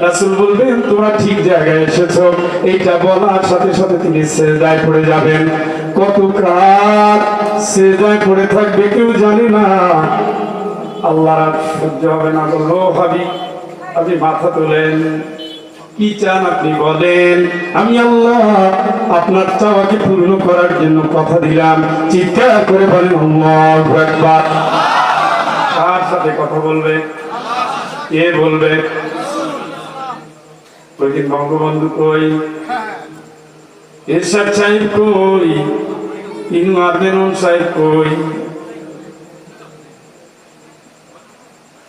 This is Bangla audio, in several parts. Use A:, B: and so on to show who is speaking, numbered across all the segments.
A: রাসূল বলবেন, তোমরা ঠিক জায়গায় এসেছ। এইটা বলার সাথে সাথে তিনি সেজদায় পড়ে যাবেন। কত কাল সেজদায় পড়ে থাকবে কেউ জানে না। আল্লাহ সহ্য হবে না বলল ভাবি আপনি মাথা তোলেন। কি চান আপনি বলেন। আমি আল্লাহ আপনার চাওয়াকে পূর্ণ করার জন্য কথা দিলাম। চিৎকার করে বলেন আকবার। কার সাথে কথা বলবে? কে বলবে? ওই দিন বঙ্গবন্ধু কই এরশাদ সাহেব কই ইনু আবেনুন সাহেব কই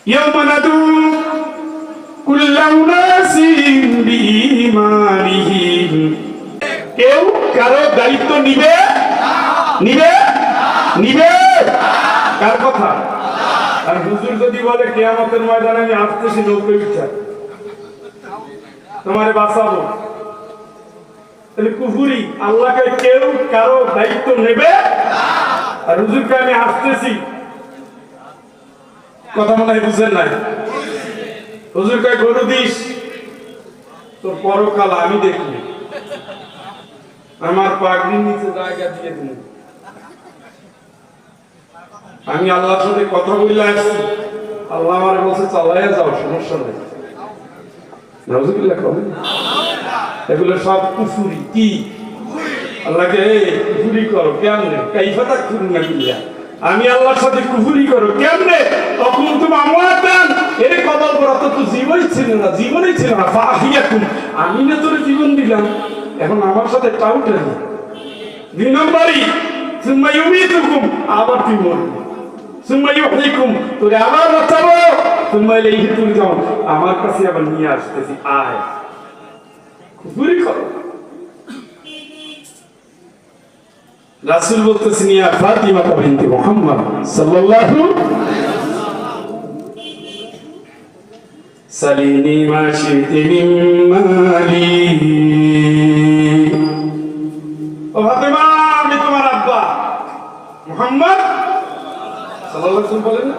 A: يوم ندعو كل أناس بإيمانهم কেউ কারো দায়িত্ব নিবে নিবে নিবে কার কথা আর হুজুর যদি বলে কেয়ামতের ময়দানে আমি আসতেছি নৌকে উঠা তোমারে বাঁচাবো। তাহলে আল্লাহকে কেউ কারও দায়িত্ব নেবে? আর হুজুরকে আমি আসতেছি কথা মনে হয় বুঝেন নাই? হুজুর কয়, গরু দিস, তোর পরকাল আমি দেখি আমার পাগড়ির নিচে জায়গা দিয়ে দিন আমি আল্লাহর সাথে কথা বলে আসছি। আল্লাহ আমার বলছে, চালাইয়া যাও, সমস্যা নেই। এগুলো সব কুফুরি, কি? আমি আল্লাহর সাথে কুফুরি করো কেমনে? তখন তুমি আমার দান কবল তো জীবনই ছিল না, জীবনই ছিল না। আমি না তোর জীবন দিলাম, এখন আমার সাথে টাউটে না। দুই নম্বরই, সুম্মা আবার তুই মরবি। সুম্মা ইউহয়িকুম তোরে আবার বাঁচাবো। সুম্মা ইলাইহি তুরজাউন আমার কাছে আবার নিয়ে আসতেছি, আয়। কুফুরি করো রাসূল বলতেছেন, ইয়া ফাতিমা বিনতে মুহাম্মদ সাল্লাল্লাহু সালিনি মা শিতি মিন মালি। ও ফাতিমা, আমি তোমার আব্বা। মুহাম্মদ সাল্লাল্লাহু আলাইহি বলেন না?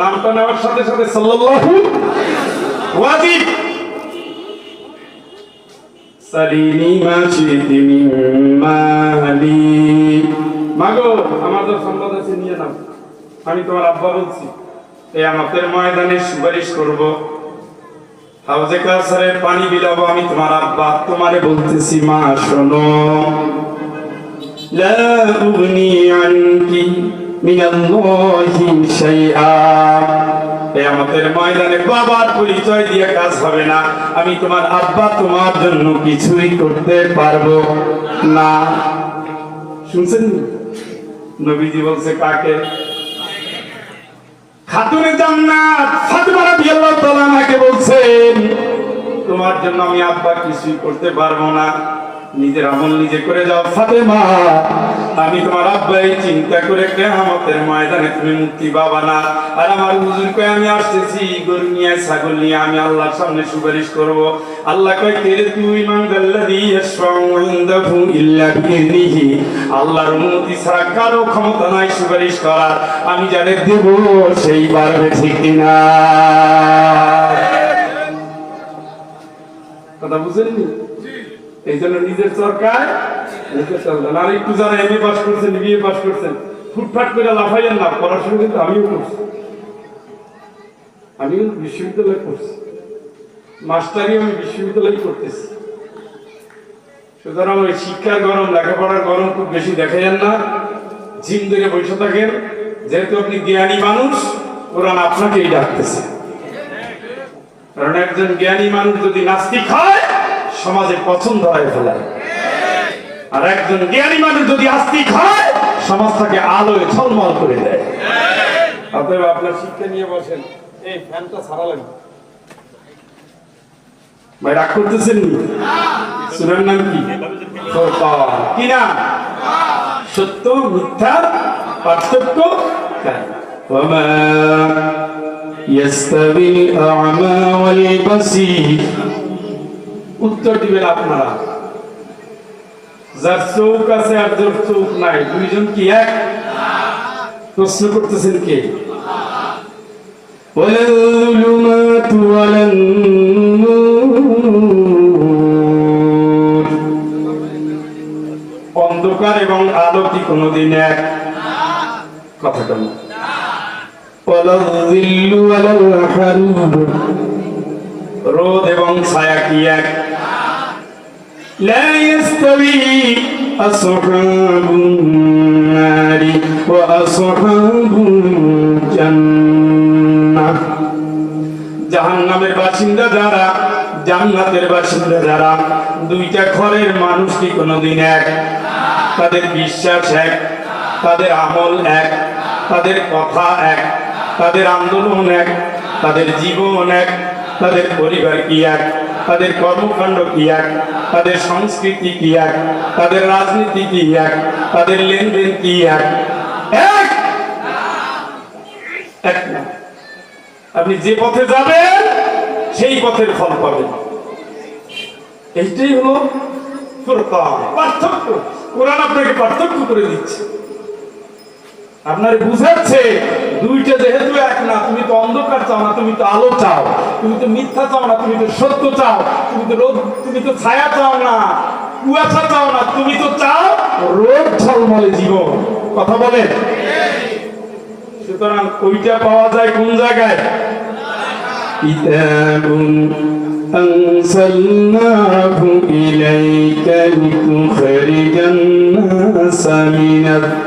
A: নামটা মাগো, আমার তো আছে, নিয়ে আমি তোমার আব্বা বলছি, এই আমাদের ময়দানে সুপারিশ করব। হাউজে কাসারে পানি বিলাবো আমি তোমার আব্বা, তোমারে বলতেছি, মা, শোনো। لا أغني عنك من الله شيئا আমাদের ময়দানে বাবার পরিচয় দিয়ে কাজ হবে না আমি তোমার আব্বা তোমার জন্য কিছুই করতে পারবো না শুনছেন নবীজি বলছে কাকে খাতুনে জান্নাত ফাতিমা রাদিয়াল্লাহু তাআলা আমাকে বলছেন তোমার জন্য আমি আব্বা কিছুই করতে পারবো না নিজের আমল নিজে করে যাও, ফাতেমা। আমি তোমার আব্বাই, চিন্তা করে কেয়ামতের ময়দানে তুমি মুক্তি পাবা না। আর আমার হুজুর কই আমি আসতেছি, গরু নিয়ে, ছাগল নিয়ে, আমি আল্লাহর সামনে সুপারিশ করব। আল্লাহ কয়, তেরে তুই ইয়াশফাউ ইল্লা আল্লাহর অনুমতি ছাড়া কারও ক্ষমতা নাই সুপারিশ করার। আমি যাদের দেব, সেই পারবে ঠিক কিনা? কথা বুঝেননি? এই জন্য নিজের যারা পাস করছেন বিএ পাস করছেন, ফুটফাট করে লাফাইয়েন কিন্তু আমিও করছি। আমিও করছি আমি করতেছি। সুতরাং ওই শিক্ষার গরম, লেখাপড়ার গরম খুব বেশি দেখা যান না। জিম ধরে বসে থাকেন। যেহেতু আপনি জ্ঞানী মানুষ, কোরআন আপনাকেই ডাকতেছে। কারণ একজন জ্ঞানী মানুষ যদি নাস্তিক হয় সমাজে পছন্দ হয় ফেলায় আর একজন জ্ঞানী মানুষ যদি আস্তিক হয় সমাজ তাকে আলোয় ঝলমল করে দেয় অতএব আপনার শিক্ষা নিয়ে বসেন এই ফ্যানটা ছাড়া লাগবে ভাই রাগ করতেছেন নি সুরের নাম কি ফুরকান। কি নাম সত্য মিথ্যা পার্থক্য জ্ঞান। وما يستوي الأعمى والبصير উত্তর দিবেন আপনারা যার চোখ আছে আর যার চোখ নাই দুইজন কি এক প্রশ্ন করতেছেন কে
B: ولا الظلمات ولا النور
A: অন্ধকার এবং আলো কি কোনোদিন এক কথা কেমন
B: ولا الظل ولا الحرور
A: রোদ এবং ছায়া কি এক
B: لا يستوي أصحاب النار وأصحاب الجنة
A: জাহান্নামের বাসিন্দা যারা জান্নাতের বাসিন্দা যারা দুইটা ঘরের মানুষ কি কোনোদিন এক তাদের বিশ্বাস এক তাদের আমল এক তাদের কথা এক তাদের আন্দোলন এক তাদের জীবন এক তাদের পরিবার কি এক তাদের কর্মকাণ্ড কি এক? তাদের সংস্কৃতি কি এক? তাদের রাজনীতি কি এক? তাদের লেনদেন কি এক? আপনি যে পথে যাবেন, সেই পথের ফল পাবেন। এইটাই হলো পার্থক্য। কোরআন আপনাকে পার্থক্য করে দিচ্ছে। আপনার বুঝাচ্ছে দুইটা যেহেতু এক না তুমি তো অন্ধকার চাও না তুমি তো আলো চাও তুমি তো মিথ্যা চাও না তুমি তো সত্য চাও তুমি তো রোদ তুমি তো ছায়া চাও না কুয়াশা চাও না তুমি তো চাও রোদ ঝলমলে জীবন কথা বলে সুতরাং ওইটা পাওয়া যায় কোন জায়গায়
B: كتاب أنزلناه إليك لتخرج الناس من الظلمات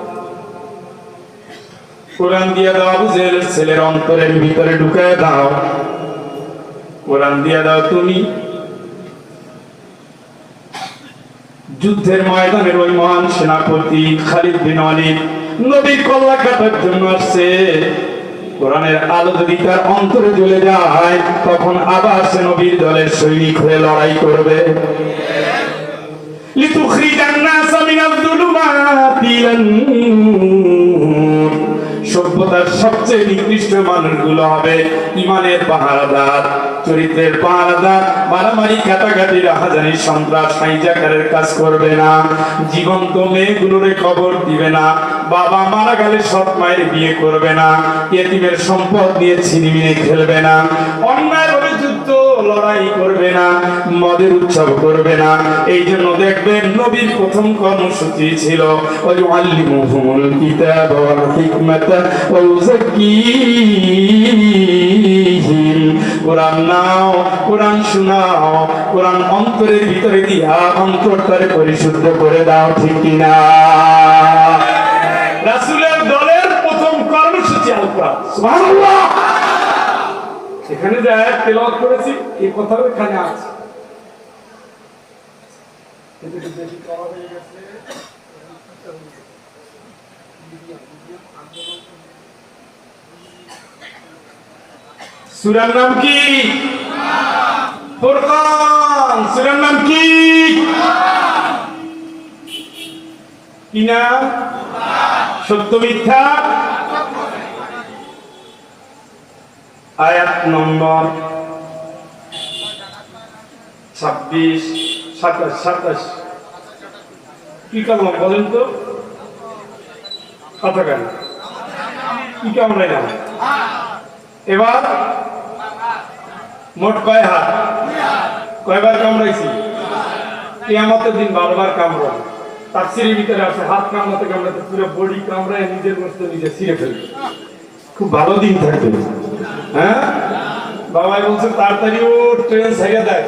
A: কোরআন দিয়ে দাও জেলের ছেলের অন্তরের ভিতরে ঢুকে দাও। কোরআন দিয়ে দাও তুমি। যুদ্ধের ময়দানের ওই মহান সেনাপতি খালিদ বিন ওয়ালিদ নবীর কল্লা কাটার জন্য আসছে। কোরআনের আলো যদি তার অন্তরে জ্বলে যায়, তখন আবার সে নবীর দলের সৈনিক হয়ে লড়াই করবে। লিতুখরিজান নাসা মিনাল যুলুমাতি ইলান সবচেয়ে নিকৃষ্ট মানুষগুলো হবে ইমানের পাহারাদার, চরিত্রের পাহারাদার, মারামারি কাটাকাটির হাজারি সন্ত্রাস হাইজাকারের কাজ করবে না, জীবন্ত মেয়েগুলোরে খবর দিবে না, বাবা মারা গেলে সৎ মায়ের বিয়ে করবে না, এতিমের সম্পদ নিয়ে ছিনিমিনি খেলবে না অন্যায় লড়াই করবে না, মদের উৎসব করবে না। এই জন্য দেখবেন নবীর প্রথম কর্মসূচি ছিল ওই কিতাব ওয়াল হিকমাতা ওয়া ইউযাক্কিহিম কোরআন নাও, কোরআন শোনাও, কোরআন অন্তরের ভিতরে দিয়া অন্তরটারে পরিশুদ্ধ করে দাও, ঠিক কিনা? রাসূলের দলের প্রথম কর্মসূচি আল এখানে যে আয়াত তেলাওয়াত করেছি, এই কথাও এখানে আছে। নাম কি? ফুরকান। সূরার নাম কি? কি নাম সত্য মিথ্যা? আয়াত নম্বর ছাব্বিশ, সাতাশ সাতাশ। কি কালাম বলেন তো? কথা কেন? কি কামড়াই না? এবার মোট কয় হাত? কয়বার কামড়াইছি? কেয়ামতের দিন বারবার কামড়াবো। তার সিঁড়ির ভিতরে আছে, হাত কামড়াতে কামড়াতে পুরো বডি কামড়ায় নিজের বস্তু নিজে ছিঁড়ে ফেলবে। খুব ভালো দিন থাকবে। হ্যাঁ? বাবাই বলছে, তাড়াতাড়ি ও ট্রেন ছেড়ে দেয়।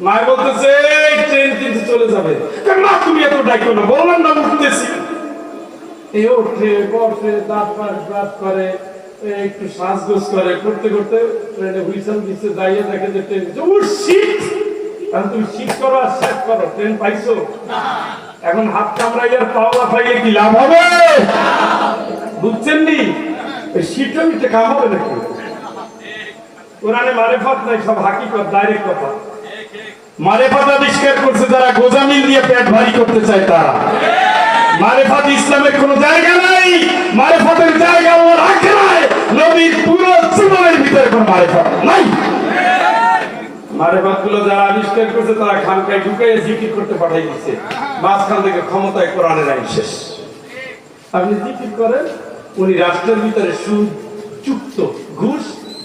A: মায় বলতেছে, "এই ট্রেন কিন্তু চলে যাবে। না তুমি এত ডাইকো না বললাম না উঠতেছি। দাঁত দাঁত করে, একটু শ্বাসগোস করে, করতে করতে ট্রেনে হুইসেল যাইয়ে দেখে যে ট্রেন ও শিট কারণ তুমি শিট করো আর করো ট্রেন পাইছো? এখন হাত কামড়াইয়ার পাওয়া পাইলে কি লাভ হবে? বুঝছেন নি শীতটা মিটে কাম হবে নাকি? কোরআনে মারেফত নাই, সব হাকিকত ডাইরেক্ট কথা। মারেফত আবিষ্কার করছে যারা গোজামিল দিয়ে পেট ভারী করতে চায় তারা। মারেফত ইসলামের কোনো জায়গা নাই, মারেফতের জায়গা ওর আখড়ায় নবীর পুরো জীবনের ভিতরে কোনো মারেফত নাই। মারেফতগুলো যারা আবিষ্কার করছে তারা খানকায় জিকির করতে পাঠাই দিচ্ছে। মাঝখান থেকে ক্ষমতায় কোরআনের আইন শেষ। আপনি জিকির করেন উনি রাষ্ট্রের ভিতরে সুদ যুক্ত ঘুষ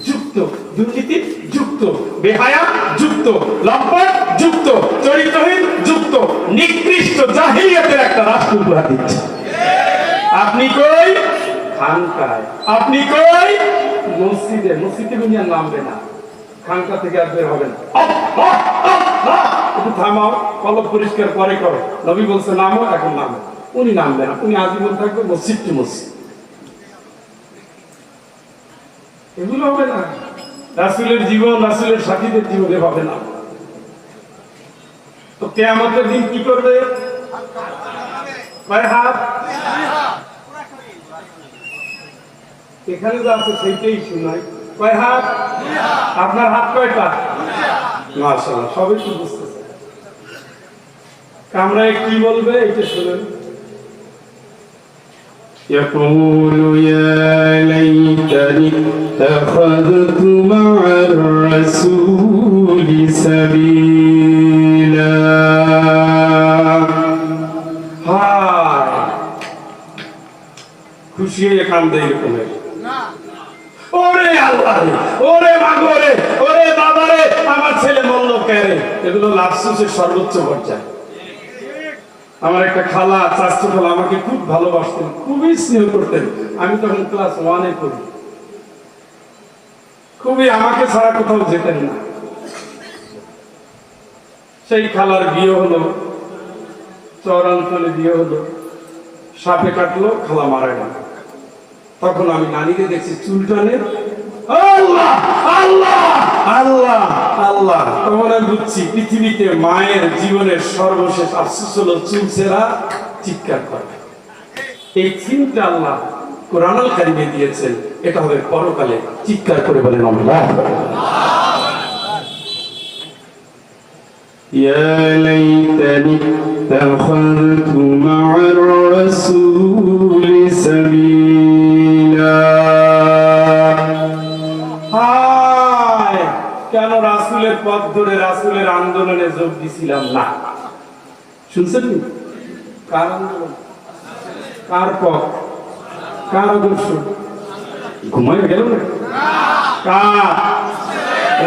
A: যুক্ত দুর্নীতি যুক্ত বেহায়া যুক্ত লম্পট যুক্ত চরিত্রহীন যুক্ত নিকৃষ্ট জাহিলিয়াতের একটা রাষ্ট্র উপহার দিচ্ছে। আপনি কই? খানকায় আপনি কই? মসজিদে মসজিদে দুনিয়ার নামবে না। খানকা থেকে আর বের হবে না। একটু থামাও কলব পরিষ্কার পরে করো। নবী বলছে, নামো, এখন নামো। উনি নামবে না, উনি আজীবন থাকবে মসজিদ টু মসজিদ? এগুলো হবে না। রাসুলের জীবন, রাসুলের সাথীদের জীবনে হবে না। তো দিন কি করবে? এখানে যা আছে সেইটাই শুনাই কয় হাত? আপনার হাত কয়টা মাশাআল্লাহ সবই তো বুঝতেছে কামরায় কি বলবে এটা শুনেন
B: يقول يا ليتني اتخذت مع الرسول سبيلا
A: হায় খুশি হয়ে কান্দে এরকমের আমার একটা খালা খালা আমাকে খুব ভালোবাসতেন, খুবই স্নেহ করতেন। আমি তখন ক্লাস ওয়ানে খুবই আমাকে ছাড়া কোথাও যেতেন না। সেই খালার বিয়ে হলো চরাঞ্চলে বিয়ে হলো, সাপে কাটলো, খালা মারা গেল। তখন আমি নানিকে দেখছি চুল টানে আল্লাহ আল্লাহ আল্লাহ আল্লাহ তখন আমি বুঝছি পৃথিবীতে মায়ের জীবনের সর্বশেষ আফসোস হলো চুল ছেঁড়া চিৎকার করে এই চিন্তা আল্লাহ কোরআনুল কারিমে দিয়েছেন এটা হবে পরকালে চিৎকার করে বলেন আল্লাহ
B: يا ليتني اتخذت مع الرسول
A: ধরে রাসুলের আন্দোলনে যোগ দিছিলাম না। শুনছেন? কার পথ? কার ঘুমাই গেল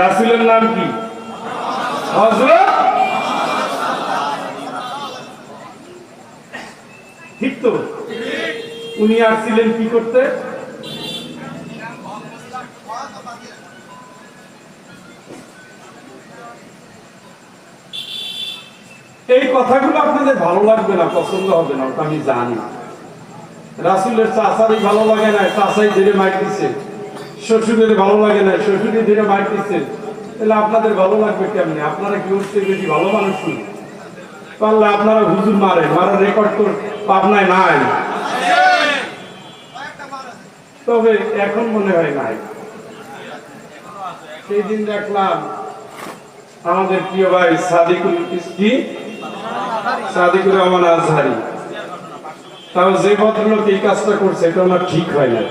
A: রাসুলের নাম কি? ঠিক তো? উনি আসছিলেন কি করতে? এই কথাগুলো আপনাদের ভালো লাগবে না, পছন্দ হবে না, ওটা আমি জানি। রাসুলের চাষারই ভালো লাগে না চাষাই ধীরে মাইট দিচ্ছে শ্বশুরের ভালো লাগে না, শ্বশুরই ধীরে মাইট দিচ্ছে তাহলে আপনাদের ভালো লাগবে কেমনি? আপনারা কি হচ্ছে, বেশি ভালো মানুষ শুনি পারলে আপনারা হুজুর মারে মারার রেকর্ড তো পাবনায় নাই। তবে এখন মনে হয় নাই। সেই দিন দেখলাম আমাদের প্রিয় ভাই সাদিকুল কি সাদিকুর রহমান আজহারি। তাও যে ভদ্রলোক এই কাজটা করছে, এটা ওনার ঠিক হয় না।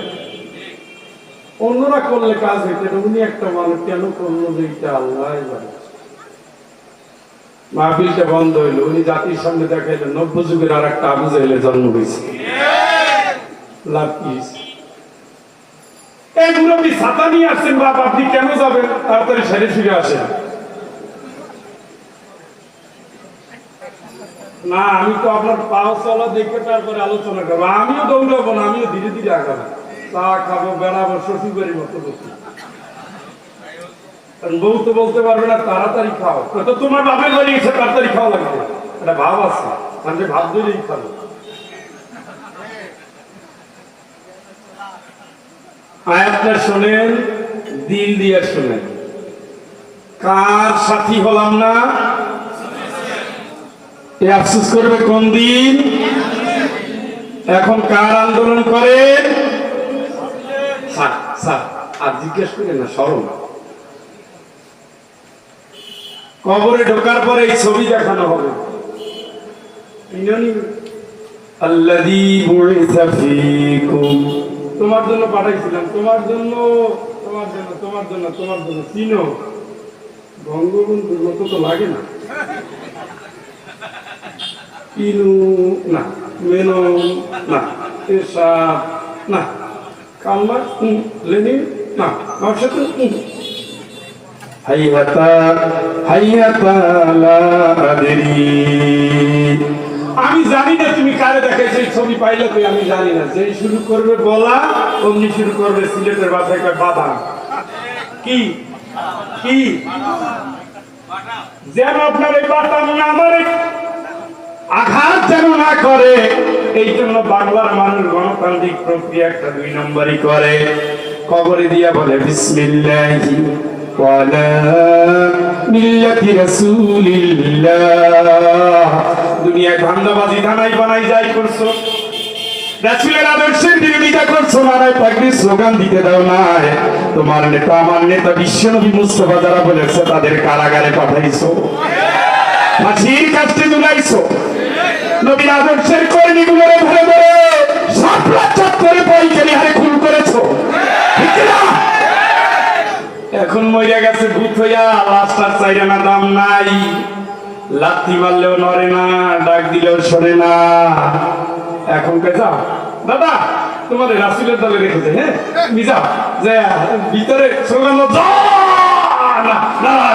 A: অন্যরা করলে কাজ হইতে উনি একটা মানুষ, কেন করল যে এটা আল্লাহ মাহফিলটা বন্ধ হইল, উনি জাতির সামনে দেখাইলেন, নব্য যুগের আর একটা আবু জাহেলের জন্ম হয়েছে। লাভ কি? এই মুরব্বী ছাতা আসছেন, বাপ, আপনি কেন যাবেন? তাড়াতাড়ি সেরে ফিরে আসেন। না, আমি তো আপনার পাও চলা দেখে তারপরে আলোচনা করব। আমিও দৌড়াবো না, আমিও ধীরে ধীরে আগাবো। চা খাব, বেড়াবো শ্বশুর বাড়ির মতো বসে বউ তো বলতে পারবে না, তাড়াতাড়ি খাও। তো তোমার বাপের বাড়ি এসে তাড়াতাড়ি খাওয়া লাগবে। এটা ভাব আছে যে ভাব দিলেই খাব। আয়াতটা শোনেন, দিল দিয়ে শোনেন। কার সাথী হলাম না? এ আফসোস করবে কোন দিন? এখন কার আন্দোলন করে? আর জিজ্ঞেস করে না সরম কবরে ঢোকার পরে এই ছবি দেখানো হবে। তোমার জন্য পাঠাইছিলাম, তোমার জন্য তোমার জন্য তোমার জন্য তোমার জন্য। চিনো বঙ্গবন্ধুর মতো তো লাগে না। ইনু না মেনন না এরশাদ না উম, লেনিন না নওশাদ উম। হাইয়াতা হাইয়াতা আমি জানি না তুমি কারে এই ছবি পাইলে তুই আমি জানি না। যেই শুরু করবে বলা অমনি শুরু করবে সিলেটের বাসায় বাদাম কি? কি? যেন আপনার এই বাদাম না মারে। আঘাত যেন না করে, এই জন্য বাংলার মানুষ গণতান্ত্রিক প্রক্রিয়া একটা দুই নম্বরই করে। কবরে দিয়া বলে, বিসমিল্লাহি বানাই যাই করছ। করছ দিতে দাও তোমার নেতা, আমার নেতা বিশ্বনবী মুস্তফা যারা বলেছে, তাদের কারাগারে পাঠাইছো। ফাঁসির কাছে ঝুলাইছো নবীর আদর্শের কর্মীগুলোরে ধরে ধরে সাপলা চত্বরে পাইকারি হারে খুন করেছ? এখন মরে গেছে ভূত হইয়া লাস্টার চাইরে না দাম নাই। লাথি মারলেও নড়ে না, ডাক দিলেও সরে না। এখন কে যাও? দাদা, তোমাদের রাসুলের দলে রেখেছে হ্যাঁ? যাও। যে, ভিতরে "যা!" না না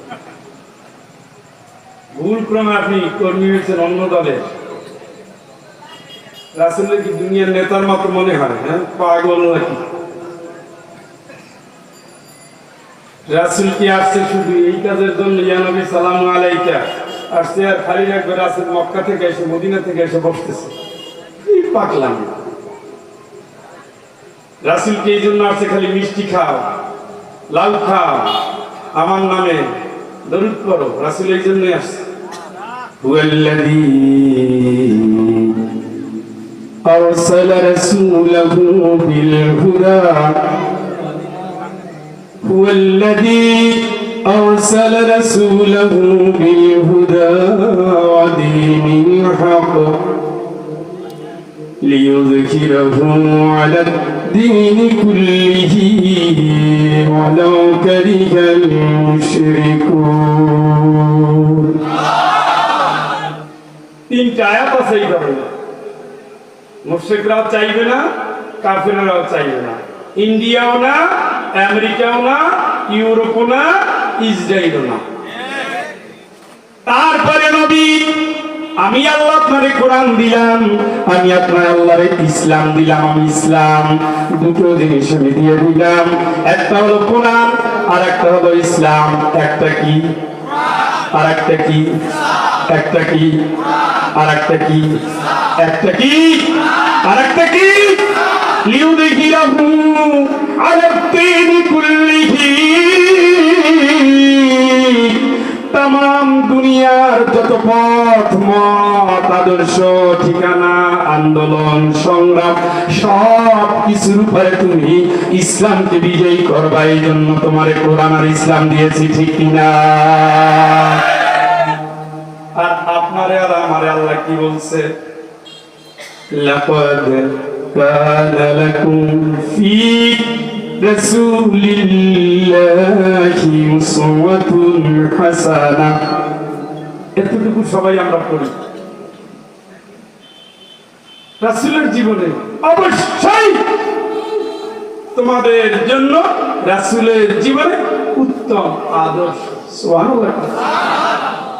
A: ভুল ক্রমে আপনি কর্মী হয়েছেন অন্য দলে। রাসুলের কি দুনিয়ার নেতার মতো মনে হয় হ্যাঁ? পাগল নাকি? রাসুল কি আসছে শুধু এই কাজের জন্য? সালাম আলাইকা। আসছে আর খালি রাখবে রাসুল মক্কা থেকে এসে, মদিনা থেকে এসে বসতেছে। কি পাকলাম রাসুল কি এই জন্য আসছে খালি মিষ্টি খাও লাল খাও? আমার নামে দরুদ করো রাসুল এই জন্যই আসছে। هو الذي أرسل رسوله بالهدى. هو الذي أرسل رسوله بالهدى ودين الحق ليظهره على الدين كله. ولو كره المشركون. তিনটা আয়াত আছে চাইবে না, কাফিররাও চাইবে না। ইন্ডিয়াও না, আমেরিকাও না, ইউরোপও না, ইসরায়েলও না। তারপরে নবী, আমি আল্লাহ আপনারে কোরআন দিলাম, আমি আপনার আল্লাহরে ইসলাম দিলাম, আমি ইসলাম দুটো জিনিস আমি দিয়ে দিলাম। একটা হলো কোরআন আর একটা হলো ইসলাম। একটা কি? আর একটা কি? একটা কি? আর একটা কি? একটা কি? আর একটা কি আদর্শ, ঠিকানা, আন্দোলন, সংগ্রাম, সব কিছুর উপরে তুমি ইসলামকে বিজয়ী করবা। এই জন্য তোমার কোরআন আর ইসলাম দিয়েছি, ঠিক কিনা? আর আপনারে আর আমারে আল্লাহ কি বলছে? সবাই আমরা পড়ি। রাসূলের জীবনে অবশ্যই তোমাদের জন্য রাসূলের জীবনে উত্তম আদর্শ। সুবহানাল্লাহ।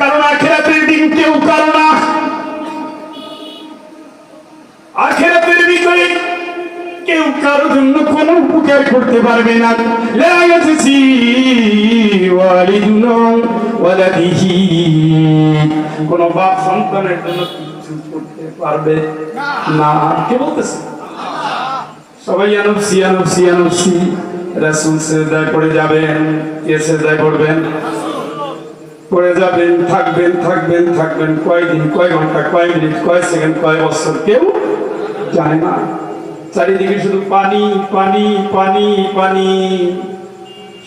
A: কারণ আখেরাতের দিন কেউ কারও না। আখেরাতের ভিতরে কেউ কারোর জন্য কোনো উপকার করতে পারবে না। কোন বাপ সন্তানের জন্য কিছু করতে পারবে না। কে বলতেছে? সবাই আনবসি আনবসি আনবসি রাসূল সেজদায় পড়ে যাবেন, কে সেজদায় পড়বেন পড়ে যাবেন, থাকবেন থাকবেন থাকবেন। কয়দিন কয় ঘণ্টা, কয় মিনিট, কয় সেকেন্ড, কয় বছর কেউ জানে না। চারিদিকে শুধু পানি পানি পানি পানি।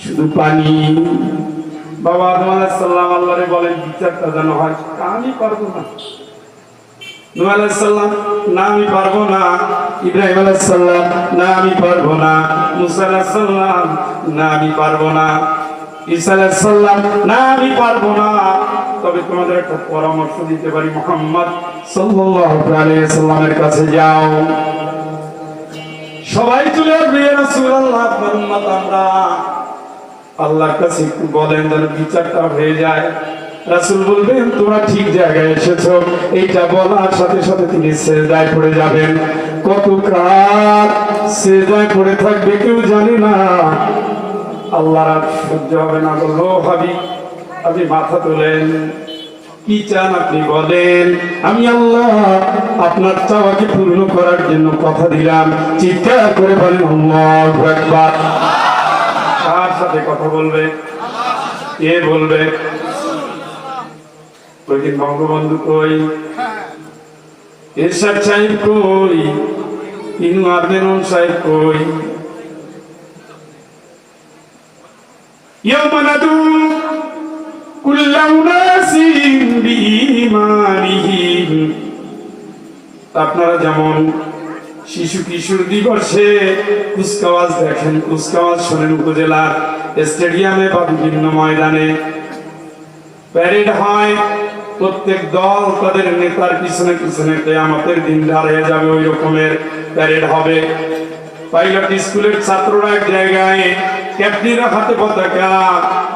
A: শুধু পানি। বাবা আদম আলাইহিস সালাম আল্লাহরে বলেন, বিচারটা যেন হয় আমি পারব না। না আমি পারব না। ইব্রাহিম না আমি পারব না। মুসা না আমি পারব না। না, আমি পারব না। তবে তোমাদের পরামর্শ দিতে পারি মুহাম্মদ সাল্লামের কাছে যাও। সবাই চলে বলেন বিচারটা হয়ে যায়। রাসূল বলবেন, তোমরা ঠিক জায়গায় এসেছ, এইটা বলার সাথে সাথে তিনি সেজদায় পড়ে যাবেন। কত কাল সেজদায় পড়ে থাকবে কেউ জানে না। আল্লাহর আর সহ্য হবে না বলল ভাবি, আপনি মাথা তোলেন। কি চান আপনি বলেন? আমি আল্লাহ আপনার চাওয়াকে পূর্ণ করার জন্য কথা দিলাম। চিৎকার করে বলেন আকবার। কার সাথে কথা বলবে? কে বলবে? ওইদিন বঙ্গবন্ধু কই? এরশাদ সাহেব কই? ইনু আবেদন সাহেব কই? يوم ندعو كل أناس بإيمانهم আপনারা যেমন শিশু কিশোর দিবসে কুচকাওয়াজ দেখেন কুচকাওয়াজ শোনেন উপজেলার স্টেডিয়ামে বা বিভিন্ন ময়দানে প্যারেড হয় প্রত্যেক দল তাদের নেতার পিছনে পিছনে আমাদের দিন দাঁড়িয়ে যাবে ওই রকমের প্যারেড হবে পাইলট স্কুলের ছাত্ররা এক জায়গায় ক্যাপ্টেনের হাতে পতাকা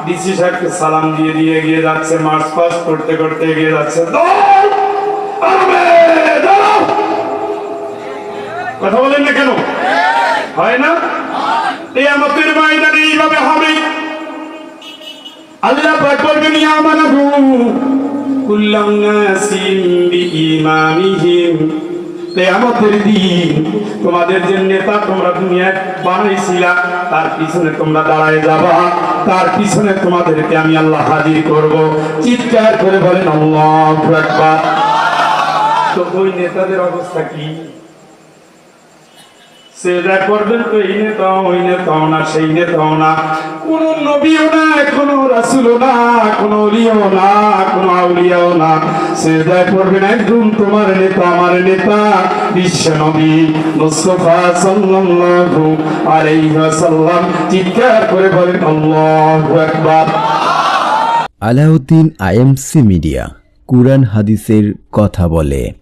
A: ডিসি সাহেবকে সালাম দিয়ে দিয়ে এগিয়ে যাচ্ছে, মার্চ পাস্ট করতে করতে এগিয়ে যাচ্ছে। কথা বলেন না কেন? হয় না? এই আমাদের ময়দানে এইভাবে হবে। আল্লাহ পাক বলবেন, ইয়া কুল্লাম কিয়ামতের দিন, তোমাদের যে নেতা তোমরা দুনিয়ায় বানাইছিলা তার পিছনে তোমরা দাঁড়ায় যাবা। তার পিছনে তোমাদেরকে আমি আল্লাহ হাজির করব। চিৎকার করে বলেন, আল্লাহ তো ওই নেতাদের অবস্থা কি? সেটা করবেন তো এই ওই না, সেই না। কোন নবীও না না, কোনো অলিও না, কোনো আউলিয়াও না। সেটা করবেন একদম তোমার নেতা, আমার নেতা, বিশ্ব নবী মুস্তফা সাল্লাল্লাহু আলাইহি ওয়াসাল্লাম। চিৎকার করে বলেন, আল্লাহু আকবার।
C: আলাউদ্দিন আইএমসি মিডিয়া, কুরআন হাদিসের কথা বলে।